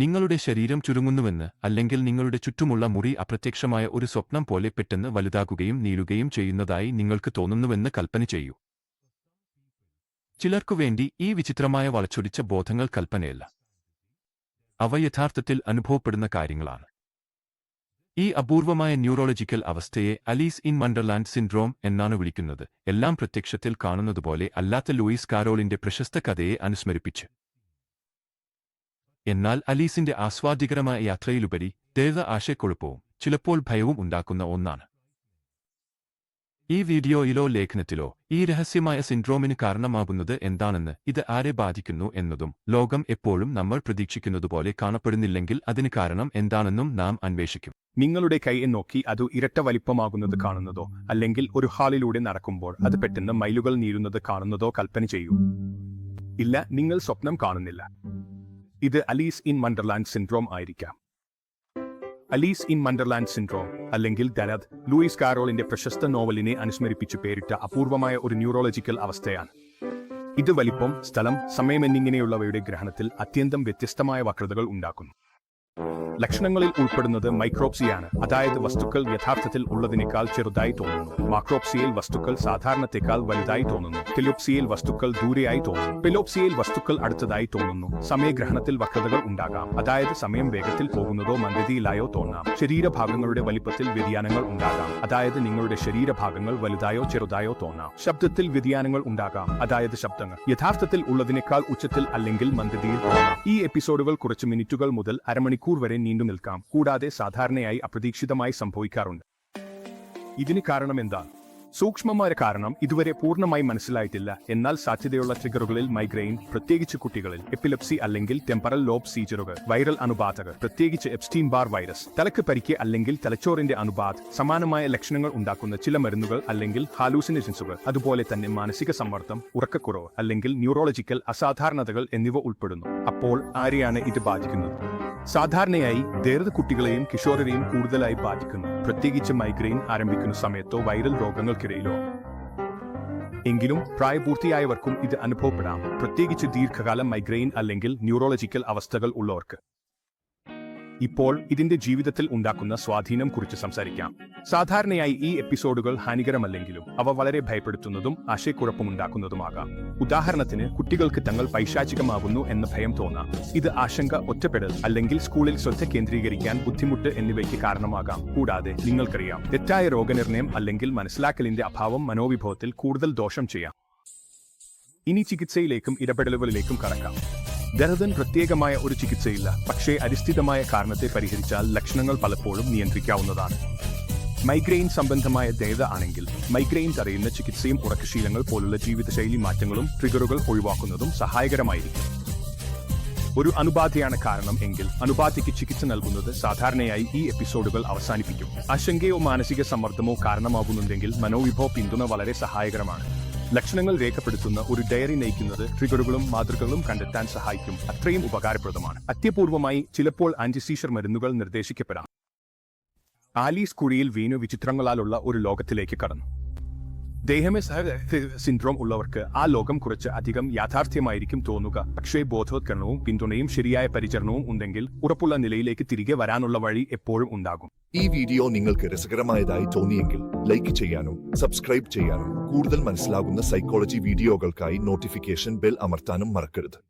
നിങ്ങളുടെ ശരീരം ചുരുങ്ങുന്നുവെന്ന് അല്ലെങ്കിൽ നിങ്ങളുടെ ചുറ്റുമുള്ള മുറി അപ്രത്യക്ഷമായ ഒരു സ്വപ്നം പോലെ പെട്ടെന്ന് വലുതാകുകയും നീളുകയും ചെയ്യുന്നതായി നിങ്ങൾക്ക് തോന്നുന്നുവെന്ന് കൽപ്പന ചെയ്യൂ. ചിലർക്കുവേണ്ടി ഈ വിചിത്രമായ വളച്ചൊടിച്ച ബോധങ്ങൾ കൽപ്പനയല്ല. അവ യഥാർത്ഥത്തിൽ അനുഭവപ്പെടുന്ന കാര്യങ്ങളാണ്. ഈ അപൂർവമായ ന്യൂറോളജിക്കൽ അവസ്ഥയെ അലീസ് ഇൻ വണ്ടർലാൻഡ് സിൻഡ്രോം എന്നാണ് വിളിക്കുന്നത്. എല്ലാം പ്രത്യക്ഷത്തിൽ കാണുന്നതുപോലെ അല്ലാത്ത ലൂയിസ് കാരോളിന്റെ പ്രശസ്ത കഥയെ അനുസ്മരിപ്പിച്ച്. എന്നാൽ അലീസിന്റെ ആസ്വാദികരമായ യാത്രയിലുപരി ദേവ ആശയക്കുഴപ്പവും ചിലപ്പോൾ ഭയവും ഉണ്ടാക്കുന്ന ഒന്നാണ്. ഈ വീഡിയോയിലോ ലേഖനത്തിലോ ഈ രഹസ്യമായ സിൻഡ്രോമിന് കാരണമാകുന്നത് എന്താണെന്ന് ഇത് ആരെ ബാധിക്കുന്നു എന്നതും ലോകം എപ്പോഴും നമ്മൾ പ്രതീക്ഷിക്കുന്നതുപോലെ കാണപ്പെടുന്നില്ലെങ്കിൽ അതിന് കാരണം എന്താണെന്നും നാം അന്വേഷിക്കും. നിങ്ങളുടെ കൈയെ നോക്കി അത് ഇരട്ട വലിപ്പമാകുന്നത് കാണുന്നതോ അല്ലെങ്കിൽ ഒരു ഹാളിലൂടെ നടക്കുമ്പോൾ അത് പെട്ടെന്ന് മൈലുകൾ നീരുന്നത് കാണുന്നതോ കൽപ്പന ചെയ്യൂ. ഇല്ല നിങ്ങൾ സ്വപ്നം കാണുന്നില്ല. ഇത് അലീസ് ഇൻ മണ്ടർലാൻഡ് സിൻഡ്രോം ആയിരിക്കാം. അലീസ് ഇൻ മണ്ടർലാൻഡ് സിൻഡ്രോം അല്ലെങ്കിൽ ദലത് ലൂയിസ് കാരോളിന്റെ പ്രശസ്ത നോവലിനെ അനുസ്മരിപ്പിച്ച് പേരിട്ട അപൂർവമായ ഒരു ന്യൂറോളജിക്കൽ അവസ്ഥയാണ്. ഇത് വലിപ്പം സ്ഥലം സമയം എന്നിങ്ങനെയുള്ളവയുടെ ഗ്രഹണത്തിൽ അത്യന്തം വ്യത്യസ്തമായ വക്രതകൾ ഉണ്ടാക്കുന്നു. ലക്ഷണങ്ങളിൽ ഉൾപ്പെടുന്നത് മൈക്രോപ്സിയാണ്. അതായത് വസ്തുക്കൾ യഥാർത്ഥത്തിൽ ഉള്ളതിനേക്കാൾ ചെറുതായി തോന്നുന്നു. മാക്രോപ്സിയയിൽ വസ്തുക്കൾ സാധാരണത്തെക്കാൾ വലുതായി തോന്നുന്നു. ടെലോപ്സിയയിൽ വസ്തുക്കൾ ദൂരെയായി തോന്നുന്നു. പെലോപ്സിയയിൽ വസ്തുക്കൾ അടുത്തതായി തോന്നുന്നു. സമയഗ്രഹണത്തിൽ വക്രതകൾ ഉണ്ടാകാം. അതായത് സമയം വേഗത്തിൽ പോകുന്നതോ മന്ദതിയിലായോ തോന്നാം. ശരീരഭാഗങ്ങളുടെ വലിപ്പത്തിൽ വ്യതിയാനങ്ങൾ ഉണ്ടാകാം. അതായത് നിങ്ങളുടെ ശരീരഭാഗങ്ങൾ വലുതായോ ചെറുതായോ തോന്നാം. ശബ്ദത്തിൽ വ്യതിയാനങ്ങൾ ഉണ്ടാകാം. അതായത് ശബ്ദങ്ങൾ യഥാർത്ഥത്തിൽ ഉള്ളതിനേക്കാൾ ഉച്ചത്തിൽ അല്ലെങ്കിൽ മന്ദതിയിൽ തോന്നാം. ഈ എപ്പിസോഡുകൾ കുറച്ച് മിനിറ്റുകൾ മുതൽ അരമണിക്കൂർ വരെ നീണ്ടു നിൽക്കാം. കൂടാതെ സാധാരണയായി അപ്രതീക്ഷിതമായി സംഭവിക്കാറുണ്ട്. ഇതിന് കാരണം എന്താ? സൂക്ഷ്മമായ കാരണം ഇതുവരെ പൂർണമായി മനസ്സിലായിട്ടില്ല. എന്നാൽ സാധ്യതയുള്ള ട്രിഗറുകളിൽ മൈഗ്രെയിൻ പ്രത്യേകിച്ച് കുട്ടികളിൽ എപ്പിലെപ്സി അല്ലെങ്കിൽ ടെമ്പറൽ ലോബ് സീജറുകൾ വൈറൽ അണുബാധകൾ പ്രത്യേകിച്ച് എപ്സ്റ്റീൻ ബാർ വൈറസ് തലക്ക് പരിക്ക് അല്ലെങ്കിൽ തലച്ചോറിന്റെ അണുബാധ സമാനമായ ലക്ഷണങ്ങൾ ഉണ്ടാക്കുന്ന ചില മരുന്നുകൾ അല്ലെങ്കിൽ ഹാലൂസിനേഷൻസുകൾ അതുപോലെ തന്നെ മാനസിക സമ്മർദ്ദം ഉറക്കക്കുറവ് അല്ലെങ്കിൽ ന്യൂറോളജിക്കൽ അസാധാരണതകൾ എന്നിവ ഉൾപ്പെടുന്നു. അപ്പോൾ ആരെയാണ് ഇത് ബാധിക്കുന്നത്? സാധാരണയായി ദേർത് കുട്ടികളെയും കിഷോരരെയും കൂടുതലായി ബാധിക്കുന്നു. പ്രത്യേകിച്ച് മൈഗ്രെയിൻ ആരംഭിക്കുന്ന സമയത്തോ വൈറൽ രോഗങ്ങൾക്കിടയിലോ. എങ്കിലും പ്രായപൂർത്തിയായവർക്കും ഇത് അനുഭവപ്പെടാം. പ്രത്യേകിച്ച് ദീർഘകാലം മൈഗ്രെയിൻ അല്ലെങ്കിൽ ന്യൂറോളജിക്കൽ അവസ്ഥകൾ ഉള്ളവർക്ക്. ഇപ്പോൾ ഇതിന്റെ ജീവിതത്തിൽ ഉണ്ടാക്കുന്ന സ്വാധീനം കുറിച്ച് സംസാരിക്കാം. സാധാരണയായി ഈ എപ്പിസോഡുകൾ ഹാനികരമല്ലെങ്കിലും അവ വളരെ ഭയപ്പെടുത്തുന്നതും ആശയക്കുഴപ്പമുണ്ടാക്കുന്നതുമാകാം. ഉദാഹരണത്തിന് കുട്ടികൾക്ക് തങ്ങൾ പൈശാചികമാകുന്നു എന്ന ഭയം തോന്നാം. ഇത് ആശങ്ക ഒറ്റപ്പെടൽ അല്ലെങ്കിൽ സ്കൂളിൽ ശ്രദ്ധ കേന്ദ്രീകരിക്കാൻ ബുദ്ധിമുട്ട് എന്നിവയ്ക്ക് കാരണമാകാം. കൂടാതെ നിങ്ങൾക്കറിയാം തെറ്റായ രോഗനിർണയം അല്ലെങ്കിൽ മനസ്സിലാക്കലിന്റെ അഭാവം മനോവിഭവത്തിൽ കൂടുതൽ ദോഷം ചെയ്യാം. ഇനി ചികിത്സയിലേക്കും ഇടപെടലുകളിലേക്കും കടക്കാം. ദരദൻ പ്രത്യേകമായ ഒരു ചികിത്സയില്ല. പക്ഷേ അരിസ്ഥിതമായ കാരണത്തെ പരിഹരിച്ചാൽ ലക്ഷണങ്ങൾ പലപ്പോഴും നിയന്ത്രിക്കാവുന്നതാണ്. മൈഗ്രെയിൻ സംബന്ധമായ ദേത ആണെങ്കിൽ മൈഗ്രെയിൻ തടയുന്ന ചികിത്സയും ഉറക്കശീലങ്ങൾ പോലുള്ള ജീവിതശൈലി മാറ്റങ്ങളും ട്രിഗറുകൾ ഒഴിവാക്കുന്നതും സഹായകരമായിരിക്കും. ഒരു അണുബാധയാണ് കാരണം എങ്കിൽ അണുബാധയ്ക്ക് ചികിത്സ നൽകുന്നത് സാധാരണയായി ഈ എപ്പിസോഡുകൾ അവസാനിപ്പിക്കും. ആശങ്കയോ മാനസിക സമ്മർദ്ദമോ കാരണമാകുന്നുണ്ടെങ്കിൽ മനോവിഭവ പിന്തുണ വളരെ സഹായകരമാണ്. ലക്ഷണങ്ങൾ രേഖപ്പെടുത്തുന്ന ഒരു ഡയറി നയിക്കുന്നത് ട്രിഗറുകളും മാതൃകകളും കണ്ടെത്താൻ സഹായിക്കും. അത്രയും ഉപകാരപ്രദമാണ്. അത്യപൂർവമായി ചിലപ്പോൾ ആന്റിസീഷർ മരുന്നുകൾ നിർദ്ദേശിക്കപ്പെടാം. ആലീസ് കുഴിയിൽ വീണു വിചിത്രങ്ങളാലുള്ള ഒരു ലോകത്തിലേക്ക് കടന്നു. ദേഹമേ സിൻഡ്രോം ഉള്ളവർക്ക് ആ ലോകം കുറച്ച് അധികം യാഥാർത്ഥ്യമായിരിക്കും തോന്നുക. പക്ഷേ ബോധവത്കരണവും പിന്തുണയും ശരിയായ പരിചരണവും ഉണ്ടെങ്കിൽ ഉറപ്പുള്ള നിലയിലേക്ക് തിരികെ വരാനുള്ള വഴി എപ്പോഴും ഉണ്ടാകും. ഈ വീഡിയോ നിങ്ങൾക്ക് രസകരമായതായി തോന്നിയെങ്കിൽ ലൈക്ക് ചെയ്യാനും സബ്സ്ക്രൈബ് ചെയ്യാനും കൂടുതൽ മനസ്സിലാകുന്ന സൈക്കോളജി വീഡിയോകൾക്കായി നോട്ടിഫിക്കേഷൻ ബെൽ അമർത്താനും മറക്കരുത്.